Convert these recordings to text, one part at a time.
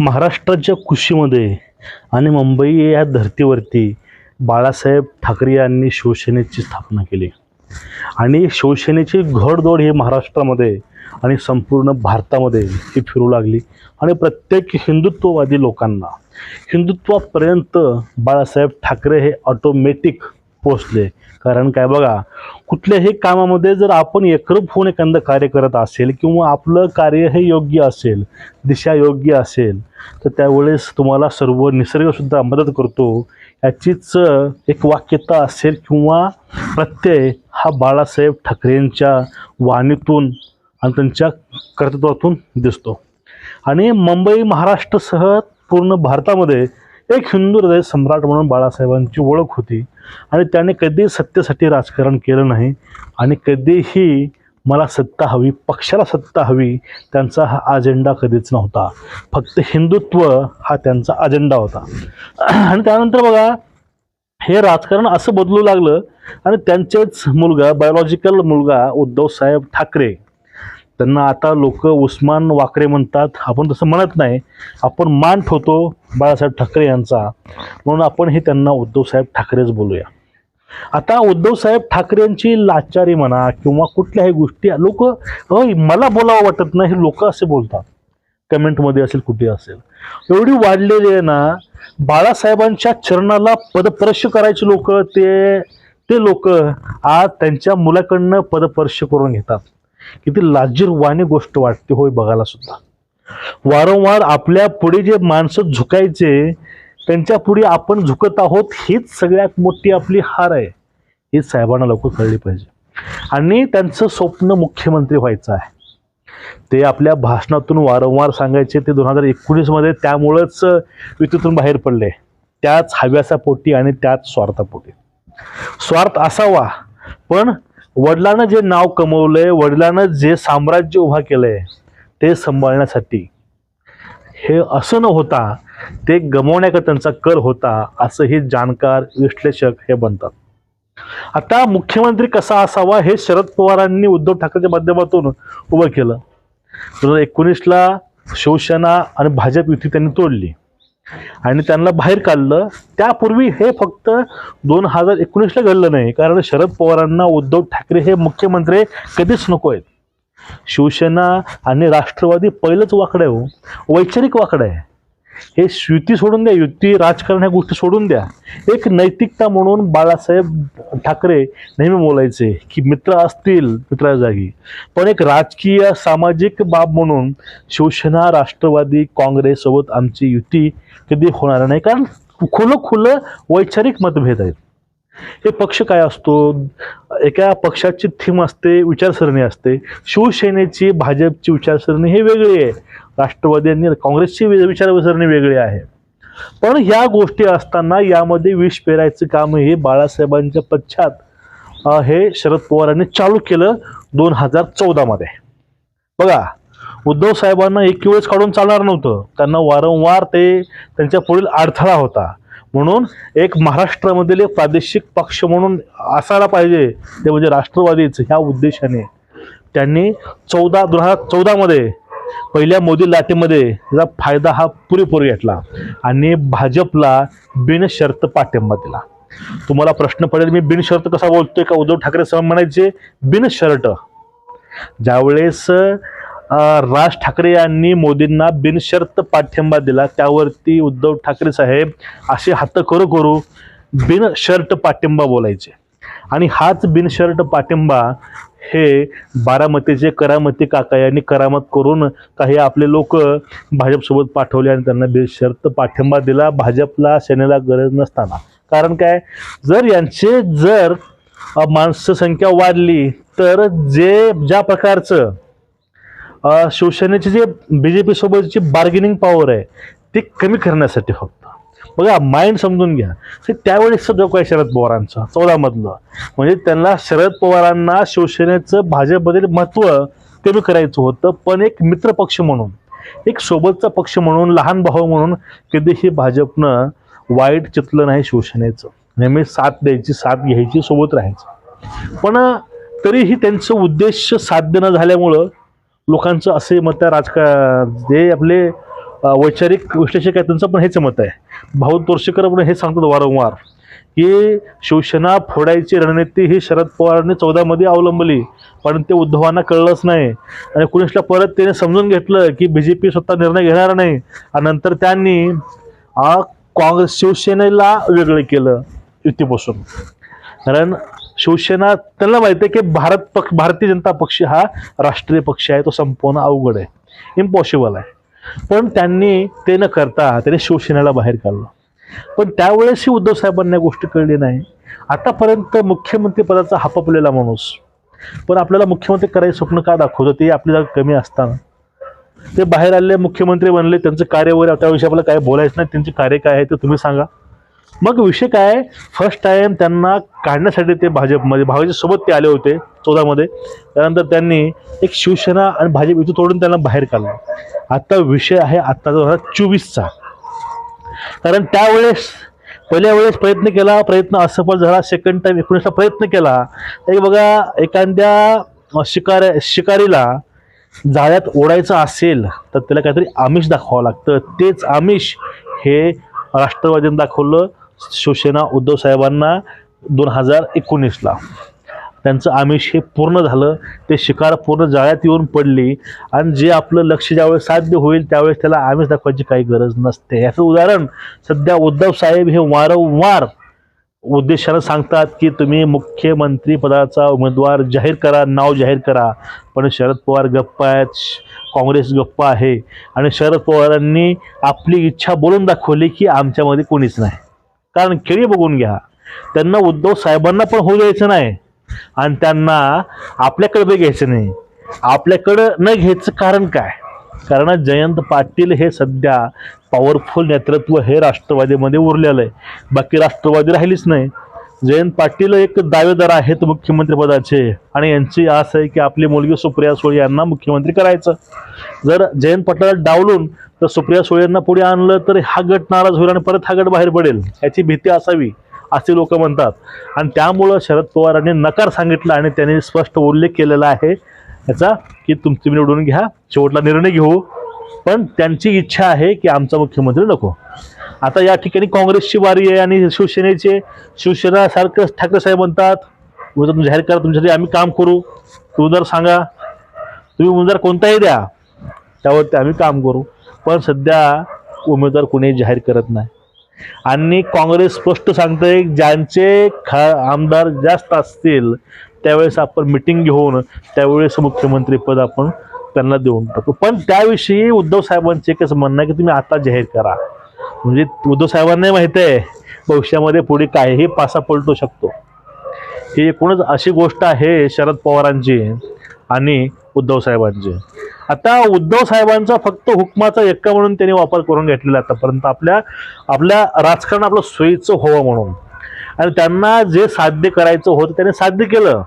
महाराष्ट्राच्या कुशीमध्ये आणि मुंबई या धर्तीवरती बाळासाहेब ठाकरे यांनी शिवसेनेची स्थापना केली. आणि शिवसेनेची घडदोड ही महाराष्ट्रामध्ये आणि संपूर्ण भारतामध्ये ही फिरू लागली. आणि प्रत्येक हिंदुत्ववादी लोकांना हिंदुत्वापर्यंत बाळासाहेब ठाकरे हे ऑटोमॅटिक पोचले. कारण काय बघा कुठल्याही कामामध्ये जर आपण एकरूप होऊन एखादं कार्य करत असेल किंवा आपलं कार्य हे योग्य असेल दिशा योग्य असेल तर त्यावेळेस तुम्हाला सर्व निसर्गसुद्धा मदत करतो. याचीच एक वाक्यता असेल किंवा प्रत्यय हा बाळासाहेब ठाकरेंच्या वाणीतून आणि त्यांच्या कर्तृत्वातून दिसतो. आणि मुंबई महाराष्ट्रसह पूर्ण भारतामध्ये एक हिंदू हृदय सम्राट म्हणून बाळासाहेबांची ओळख होती. आणि त्याने कधी सत्तेसाठी राजकारण केलं नाही. आणि कधीही मला सत्ता हवी पक्षाला सत्ता हवी त्यांचा हा अजेंडा कधीच नव्हता. फक्त हिंदुत्व हा त्यांचा अजेंडा होता. आणि त्यानंतर बघा हे राजकारण असं बदलू लागलं. आणि त्यांचेच मुलगा बायोलॉजिकल मुलगा उद्धवसाहेब ठाकरे त्यांना आता लोक उस्मान वाकरे म्हणतात. आपण तसं म्हणत नाही. आपण मान ठेवतो बाळासाहेब ठाकरे यांचा. म्हणून आपण हे त्यांना उद्धवसाहेब ठाकरेच बोलूया. आता उद्धवसाहेब ठाकरेंची लाचारी म्हणा किंवा कुठल्याही गोष्टी लोक मला बोलावं वाटत नाही हे लोक असे बोलतात. कमेंटमध्ये असेल कुठे असेल. एवढी वाढलेली आहे ना बाळासाहेबांच्या चरणाला पदस्पर्श करायचे लोक ते ते लोक आज त्यांच्या मुलाकडनं पदस्पर्श करून घेतात. किती लाजीरवाणी गोष्ट वाटते होय बघायला सुद्धा. वारंवार आपल्या पुढे जे माणसं झुकायचे त्यांच्या पुढे आपण झुकत आहोत हीच सगळ्यात मोठी आपली हार आहे. ही साहेबांना लवकर कळली पाहिजे. आणि त्यांचं स्वप्न मुख्यमंत्री व्हायचं आहे. ते आपल्या भाषणातून वारंवार सांगायचे ते दोन हजार एकोणीसमध्ये त्यामुळंच युतीतून बाहेर पडले. त्याच हव्यासापोटी आणि त्याच स्वार्थापोटी. स्वार्थ असावा पण वडिलांना जे नाव कमवलंय वडिलांना जे साम्राज्य उभा केलंय ते सांभाळण्यासाठी. हे असं न होता ते गमवण्याकडे त्यांचा कर होता असं हे जाणकार विश्लेषक हे बनतात. आता मुख्यमंत्री कसा असावा हे शरद पवारांनी उद्धव ठाकरेच्या माध्यमातून उभं केलं. दोन हजार एकोणीसला शिवसेना आणि भाजप युती त्यांनी तोडली. आणि त्यांना बाहेर काढलं. त्यापूर्वी हे फक्त दोन हजार एकोणीसला घडलं नाही. कारण शरद पवारांना उद्धव ठाकरे हे मुख्यमंत्री कधीच नको आहेत. शिवसेना आणि राष्ट्रवादी पहिलंच वाकडं आहे हो. वैचारिक वाकडं आहे. हे युती सोडून द्या युती राजकारण ह्या गोष्टी सोडून द्या. एक नैतिकता म्हणून बाळासाहेब ठाकरे नेहमी बोलायचे की मित्र असतील मित्राच्या जागी. पण एक राजकीय सामाजिक बाब म्हणून शिवसेना राष्ट्रवादी काँग्रेससोबत आमची युती कधी होणार नाही. कारण खुलं खुलं वैचारिक मतभेद आहेत. हे पक्ष काय असतो? एका पक्षाची थीम असते विचारसरणी असते. शिवसेनेची भाजपची विचारसरणी हे वेगळी आहे. राष्ट्रवादी आणि काँग्रेसची वि- विचारसरणी वेगळी आहे. पण ह्या गोष्टी असताना यामध्ये विष पेरायचं काम हे बाळासाहेबांच्या पश्चात हे शरद पवारांनी चालू केलं दोन हजार चौदामध्ये. बघा उद्धव साहेबांना एक वेळेस काढून चालणार नव्हतं. त्यांना वारंवार ते त्यांच्या पुढील अडथळा होता. म्हणून एक महाराष्ट्रामधील एक प्रादेशिक पक्ष म्हणून असायला पाहिजे ते म्हणजे राष्ट्रवादीच ह्या उद्देशाने. त्यांनी चौदा दोन हजार चौदामध्ये पहिल्या मोदी लाटेमध्ये याचा फायदा हा पुरेपूर घेतला आणि भाजपला बिनशर्त पाठिंबा दिला. तुम्हाला प्रश्न पडेल मी बिनशर्त कसा बोलतोय का? उद्धव ठाकरे साहेब म्हणायचे बिनशर्ट ज्यावेळेस राज ठाकरे यांनी मोदींना बिनशर्त पाठिंबा दिला त्यावरती उद्धव ठाकरे साहेब असे हात करू करू बिनशर्ट पाठिंबा बोलायचे. आणि हाच बिनशर्ट पाठिंबा हे बारामतीचे करामती काका यांनी करामत करून काही आपले लोक भाजपसोबत पाठवले आणि त्यांना बेशर्त पाठिंबा दिला. भाजपला सेनेला गरज नसताना. कारण काय? जर यांचे जर माणसं संख्या वाढली तर जे ज्या प्रकारचं शिवसेनेची जे बी जे पीसोबतची बार्गेनिंग पॉवर आहे ती कमी करण्यासाठी फक्त. बघा माइंड समजून घ्या. ते त्यावेळेसचं जो काय शरद पवारांचा चौदामधलं. म्हणजे त्यांना शरद पवारांना शिवसेनेचं भाजपमधील महत्त्व कमी करायचं होतं पण एक मित्र पक्ष म्हणून एक सोबतचा पक्ष म्हणून लहान भाऊ म्हणून कधीही भाजपनं वाईट चितलं नाही शिवसेनेचं. नेहमी साथ द्यायची साथ घ्यायची सोबत राहायचं. पण तरीही त्यांचं उद्देश साध्य न झाल्यामुळं लोकांचं असे मत आहे राजका जे आपले वैचारिक विश्लेषक आहे त्यांचं पण हेच मत आहे. भाऊ तोरशेकर पण हे सांगतात वारंवार की शिवसेना फोडायची रणनीती ही शरद पवारांनी चौदामध्ये अवलंबली पण ते उद्धवांना कळलंच नाही. आणि एकोणीसला परत त्याने समजून घेतलं की बी जे पी स्वतः निर्णय घेणार नाही आणि नंतर त्यांनी काँग्रेस शिवसेनेला वेगळं केलं युतीपासून. कारण शिवसेना त्यांना माहिती आहे की भारत पक्ष भारतीय जनता पक्ष हा राष्ट्रीय पक्ष आहे तो संपवणं अवघड आहे. इम्पॉसिबल आहे. पण त्यांनी ते न करता त्याने शिवसेनेला बाहेर काढलं. पण त्यावेळेसही उद्धव साहेबांना गोष्ट कळली नाही. आतापर्यंत मुख्यमंत्री पदाचा हापपलेला माणूस. पण आपल्याला मुख्यमंत्री करायचं स्वप्न का दाखवतं? ते आपली जागा कमी असताना. ते बाहेर आले मुख्यमंत्री बनले त्यांचं कार्य वगैरे त्याविषयी आपल्याला काय बोलायचं नाही त्यांचे कार्य काय आहे ते तुम्ही सांगा. मग विषय काय फर्स्ट टाइम त्यांना काढण्यासाठी ते भाजपमध्ये भाजपच्या सोबत ते आले होते चौदामध्ये. त्यानंतर त्यांनी एक शिवसेना आणि भाजप इथून तोडून त्यांना बाहेर काढलं. आत्ता विषय आहे आत्ता जो हजार चोवीसचा. कारण त्यावेळेस पहिल्या वेळेस प्रयत्न केला प्रयत्न असफल झाला सेकंड टाइम एकोणीसला प्रयत्न केला. एक बघा एखाद्या शिकार शिकारीला जाळ्यात ओढायचं असेल तर त्याला काहीतरी आमिष दाखवावं लागतं. तेच आमिष हे राष्ट्रवादीनं दाखवलं. शिवसेना उद्धव साहेबांना दोन हजार एकोणीसला. त्यांचं आमिष हे पूर्ण झालं. ते शिकार पूर्ण जाळ्यात येऊन पडली. आणि जे आपलं लक्ष ज्यावेळेस साध्य होईल त्यावेळेस त्याला आमिष दाखवायची काही गरज नसते. याचं उदाहरण सध्या उद्धव साहेब हे वारंवार उद्देशानं सांगतात की तुम्ही मुख्यमंत्री पदाचा उमेदवार जाहीर करा नाव जाहीर करा. पण शरद पवार गप्प आहेत काँग्रेस गप्प आहे. आणि शरद पवारांनी आपली इच्छा बोलून दाखवली की आमच्यामध्ये कोणीच नाही. कारण खेळी बघून घ्या. त्यांना उद्धव साहेबांना पण होऊ द्यायचं नाही. आणि त्यांना आपल्याकडे बी घ्यायचं नाही. आपल्याकडं न घ्यायचं कारण काय? कारण जयंत पाटील हे सध्या पॉवरफुल नेतृत्व हे राष्ट्रवादीमध्ये उरलेलं आहे. बाकी राष्ट्रवादी राहिलीच नाही. जयंत पाटील एक दावेदार आहेत मुख्यमंत्रीपदाचे आणि यांची आस आहे की आपली मुलगी सुप्रिया सुळे यांना मुख्यमंत्री करायचं. जर जयंत पाटील डावलून तर सुप्रिया सुळे यांना पुढे आणलं तर हा गट नाराज होईल आणि परत हा गट बाहेर पडेल याची भीती असावी असे लोक म्हणतात. आणि त्यामुळं शरद पवारांनी नकार सांगितला आणि त्यांनी स्पष्ट उल्लेख केलेला आहे याचा की तुमची निवडून घ्या शेवटला निर्णय घेऊ. पण त्यांची इच्छा आहे की आमचा मुख्यमंत्री नको. आता या ठिकाणी काँग्रेसची वारी आहे आणि शिवसेनेचे शिवसेना सारखं ठाकरे साहेब म्हणतात उमेदवार तुम्ही जाहीर करा तुमच्यासाठी आम्ही काम करू. तुम्ही उमेदवार सांगा. तुम्ही उमेदवार कोणताही द्या. त्यावर ते आम्ही काम करू. पण सध्या उमेदवार कोणी जाहीर करत नाही. आणि काँग्रेस स्पष्ट सांगतंय ज्यांचे खा आमदार जास्त असतील त्यावेळेस आपण मिटिंग घेऊन त्यावेळेस मुख्यमंत्रीपद आपण त्यांना देऊन टाकू. पण त्याविषयी उद्धव साहेबांचे एकच म्हणणं आहे की तुम्ही आता जाहीर करा. म्हणजे उद्धव साहेबांनाही माहिती आहे भविष्यामध्ये पुढे काहीही पासा पलटू शकतो. ही एकूणच अशी गोष्ट आहे शरद पवारांची आणि उद्धव साहेबांची. आता उद्धव साहेबांचा फक्त हुकमाचा एक्का म्हणून त्यांनी वापर करून घेतलेला आतापर्यंत. आपल्या आपल्या राजकारण आपलं सोयीचं व्हावं म्हणून. आणि त्यांना जे साध्य करायचं होतं त्याने साध्य केलं.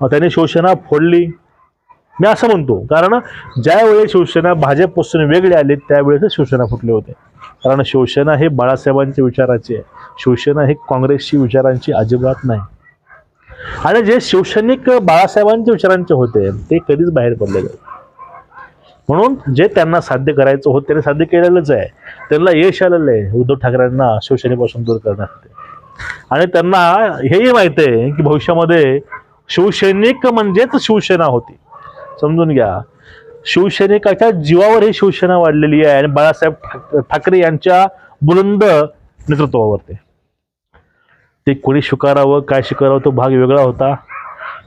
मग त्याने शिवसेना फोडली. मी असं म्हणतो कारण ज्यावेळी शिवसेना भाजपपासून वेगळे आले त्यावेळेस शिवसेना फुटले होते. कारण शिवसेना हे बाळासाहेबांच्या विचाराची आहे. शिवसेना हे काँग्रेसची विचारांची अजिबात नाही. आणि जे शिवसैनिक बाळासाहेबांच्या विचारांचे होते ते कधीच बाहेर पडले नाही. म्हणून जे त्यांना साध्य करायचं होतं त्यांनी साध्य केलेलंच आहे. त्यांना यश आलेलं आहे उद्धव ठाकरेंना शिवसेनेपासून दूर करण्यासाठी आणि त्यांना हेही माहिती आहे की भविष्यामध्ये शिवसैनिक म्हणजेच शिवसेना होती. समजून घ्या शिवसैनिकाच्या जीवावर ही शिवसेना वाढलेली आहे आणि बाळासाहेब ठाकरे यांच्या बुलंद नेतृत्वावरती ते कोणी स्वीकारावं काय स्वीकारावं तो भाग वेगळा होता.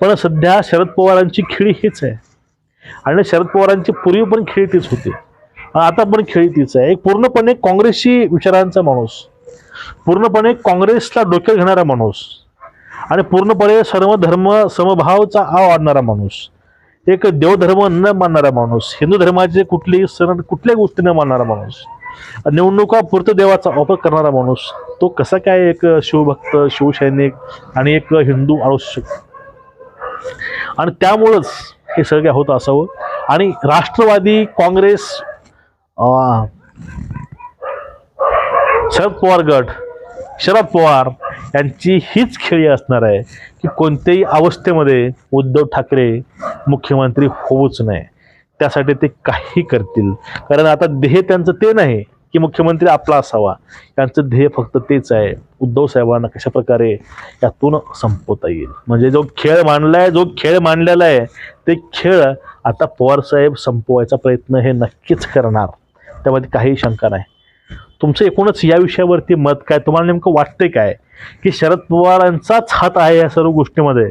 पण सध्या शरद पवारांची खिळी हीच आहे. आणि शरद पवारांची पूर्वी पण खेळी तीच होती. आता पण खेळी तीच आहे. एक पूर्णपणे काँग्रेसशी विचारांचा माणूस पूर्णपणे काँग्रेसला डोक्यात घेणारा माणूस आणि पूर्णपणे सर्व धर्म समभावचा आव आणणारा माणूस एक देवधर्म न मानणारा माणूस हिंदू धर्माचे कुठलेही सण कुठल्याही गोष्टी न मानणारा माणूस निवडणुका पुरतं देवाचा वापर करणारा माणूस तो कसा काय एक शिवभक्त शिवसैनिक आणि एक हिंदू आणू शकतो? आणि त्यामुळंच हे सगळं होत असावं. आणि राष्ट्रवादी काँग्रेस शरद पवार गट शरद पवार यांची हीच खेळी असणार आहे की कोणत्याही अवस्थेमध्ये उद्धव ठाकरे मुख्यमंत्री होऊच नाही त्यासाठी ते काही करतील. कारण आता ध्येय त्यांचं ते नाही. की मुख्यमंत्री आपला असावा. यांचं ध्येय फक्त तेच आहे. उद्धव साहेबांना कशा प्रकारे यातून संपवता येईल? म्हणजे जो खेळ मांडलाय जो खेळ मांडलेला आहे ते खेळ आता पवारसाहेब संपवायचा प्रयत्न हे नक्कीच करणार. त्यामध्ये काही शंका नाही. तुमचं एकूणच या विषयावरती मत काय? तुम्हाला नेमकं वाटतंय काय? की शरद पवारांचाच हात आहे या सर्व गोष्टीमध्ये?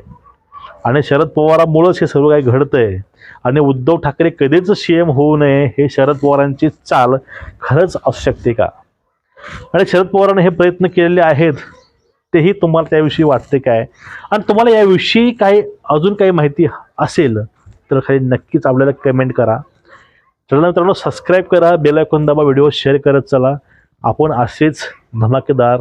आणि शरद पवारामुळंच हे सर्व काही घडतंय. आणि उद्धव ठाकरे कधीच सी एम होऊ नये हे शरद पवारांची चाल खरंच असू शकते का? आणि शरद पवारांनी हे प्रयत्न केलेले आहेत तेही तुम्हाला त्याविषयी वाटते काय? आणि तुम्हाला याविषयी काही अजून काही माहिती असेल तर खाली नक्कीच आपल्याला कमेंट करा. चला मित्रांनो सबस्क्राईब करा बेल दाबा व्हिडिओ शेअर करत चला. आपण असेच धमाकेदार